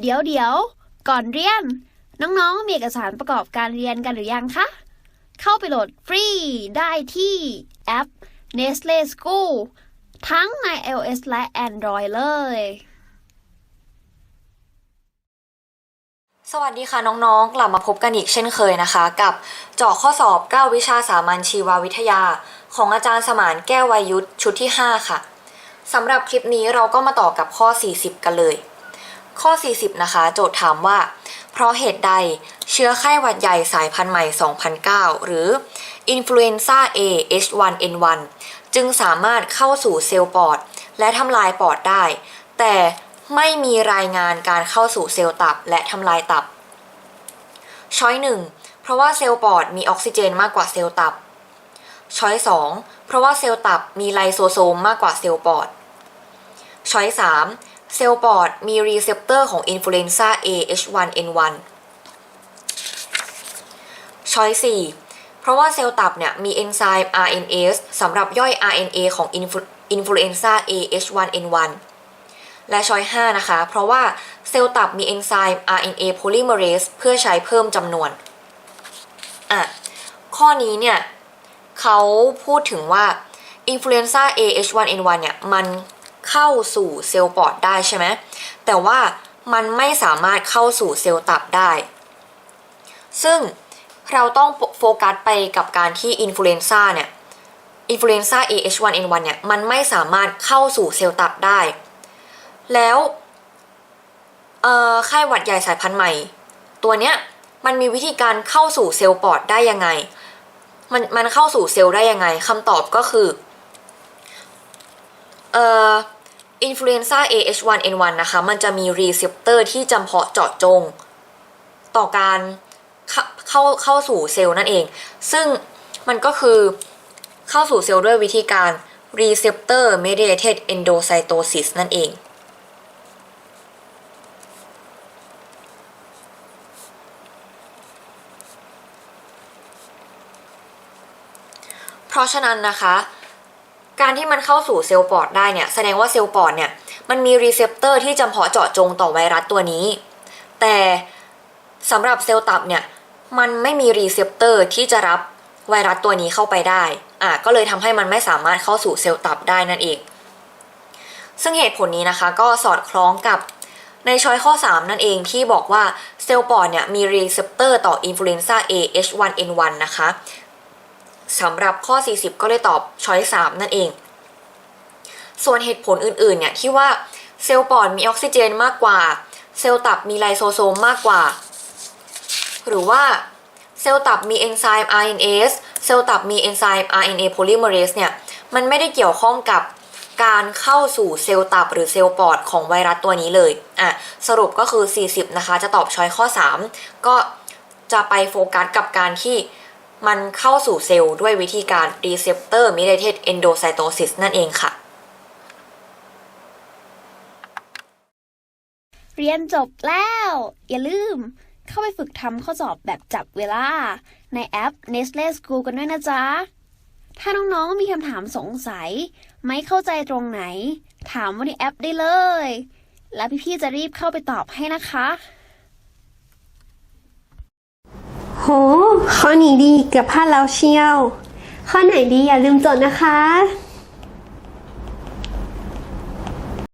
เดี๋ยวเดี๋ยว ก่อนเรียน น้องๆ มีเอกสารประกอบการเรียนกันหรือยังคะ เข้าไปโหลดฟรีได้ที่แอป Nestle School ทั้งใน iOS และ Android เลย สวัสดีค่ะน้องๆ กลับมาพบกันอีกเช่นเคยนะคะ กับเจาะข้อสอบ 9 วิชาสามัญชีววิทยา ของอาจารย์สมานแก้ววัยยุทธชุดที่ 5 ค่ะสำหรับคลิปนี้เราก็มาต่อกับข้อ 40 กันเลย ข้อ 40 นะคะ โจทย์ถามว่า เพราะเหตุใดเชื้อไข้หวัดใหญ่สายพันธุ์ใหม่ 2009 หรืออินฟลูเอนซ่า A H1N1 จึงสามารถเข้าสู่เซลล์ปอด และทำลายปอดได้ แต่ไม่มีรายงานการเข้าสู่เซลล์ตับและทำลายตับ ช้อยหนึ่งเพราะว่าเซลล์ปอดมีออกซิเจนมากกว่าเซลล์ตับ ช้อยสองเพราะว่าเซลล์ตับมีไลโซโซมมากกว่าเซลล์ปอด ช้อยสาม เซลล์ปอดมีรีเซพเตอร์ของอินฟลูเอนซ่า A H1N1 ช้อยสี่เพราะว่าเซลล์ตับเนี่ยมีเอนไซม์ RNase สำหรับย่อย RNA ของอินฟลูเอนซ่า A H1N1 และช้อย5นะคะ เพราะว่าเซลล์ตับมีเอนไซม์ RNA polymerase เพื่อใช้เพิ่มจำนวน อะ ข้อนี้เนี่ยเขาพูดถึงว่าอินฟลูเอนซ่า A H1N1 เนี่ย มัน เข้าสู่เซลล์ปอดได้ใช่ไหมแต่ว่ามันไม่สามารถเข้าสู่เซลล์ตับได้ ซึ่งเราต้องโฟกัสไปกับการที่อินฟลูเอนซ่าเนี่ยอินฟลูเอนซ่า A H1N1 เนี่ยมันไม่สามารถเข้าสู่เซลล์ตับได้ แล้วไข้หวัดใหญ่สายพันธุ์ใหม่ ตัวเนี้ยมันมีวิธีการเข้าสู่เซลล์ปอดได้ยังไง มันมันเข้าสู่เซลล์ได้ยังไงคำตอบก็คือเอ่อ อินฟลูเอนซ่า AH1N1 นะคะมันจะมีรีเซพเตอร์ที่จำเพาะเจาะจง ต่อการเข้าเข้าขาสู่เซลล์นั่นเอง ซึ่งมันก็คือเข้าสู่เซลล์ด้วยวิธีการ receptor mediated endocytosis นั่นเอง เพราะฉะนั้นนะคะ การที่มันเข้าสู่เซลล์ปอดได้เนี่ยแสดงว่าเซลล์ปอดเนี่ยมันมีรีเซพเตอร์ที่จำเพาะเจาะจงต่อไวรัสตัวนี้ แต่สำหรับเซลล์ตับเนี่ยมันไม่มีรีเซพเตอร์ที่จะรับไวรัสตัวนี้เข้าไปได้อะก็เลยทำให้มันไม่สามารถเข้าสู่เซลล์ตับได้นั่นเอง ซึ่งเหตุผลนี้นะคะก็สอดคล้องกับในช้อยข้อ 3 นั่นเองที่บอกว่าเซลล์ปอดเนี่ยมีรีเซพเตอร์ต่ออินฟลูเอนซ่า A H1N1 นะคะ สำหรับข้อ 40 ก็เลยตอบช้อย3นั่นเอง ส่วนเหตุผลอื่นๆเนี่ยที่ว่าเซลล์ปอดมีออกซิเจนมากกว่า เซลล์ตับมีไลโซโซมมากกว่า หรือว่าเซลล์ตับมีเอนไซม์ RNase เซลล์ตับมีเอนไซม์ RNA polymerase เนี่ยมันไม่ได้เกี่ยวข้องกับการเข้าสู่เซลล์ตับหรือเซลล์ปอดของไวรัสตัวนี้เลย อะ สรุปก็คือ 40 นะคะ จะตอบช้อยข้อ 3 ก็จะไปโฟกัสกับการที่ มันเข้าสู่เซลล์ด้วยวิธีการ receptor mediated endocytosis นั่นเองค่ะ เรียนจบแล้ว อย่าลืมเข้าไปฝึกทำข้อสอบแบบจับเวลา ในแอป Nestle School กันด้วยนะจ๊ะ ถ้าน้องๆมีคำถามสงสัย ไม่เข้าใจตรงไหน ถามว่าในแอปได้เลย แล้วพี่ๆจะรีบเข้าไปตอบให้นะคะ โห ข้อนี้ดีเกือบพลาดแล้วเชียว ข้อไหนดีอย่าลืมจดนะคะ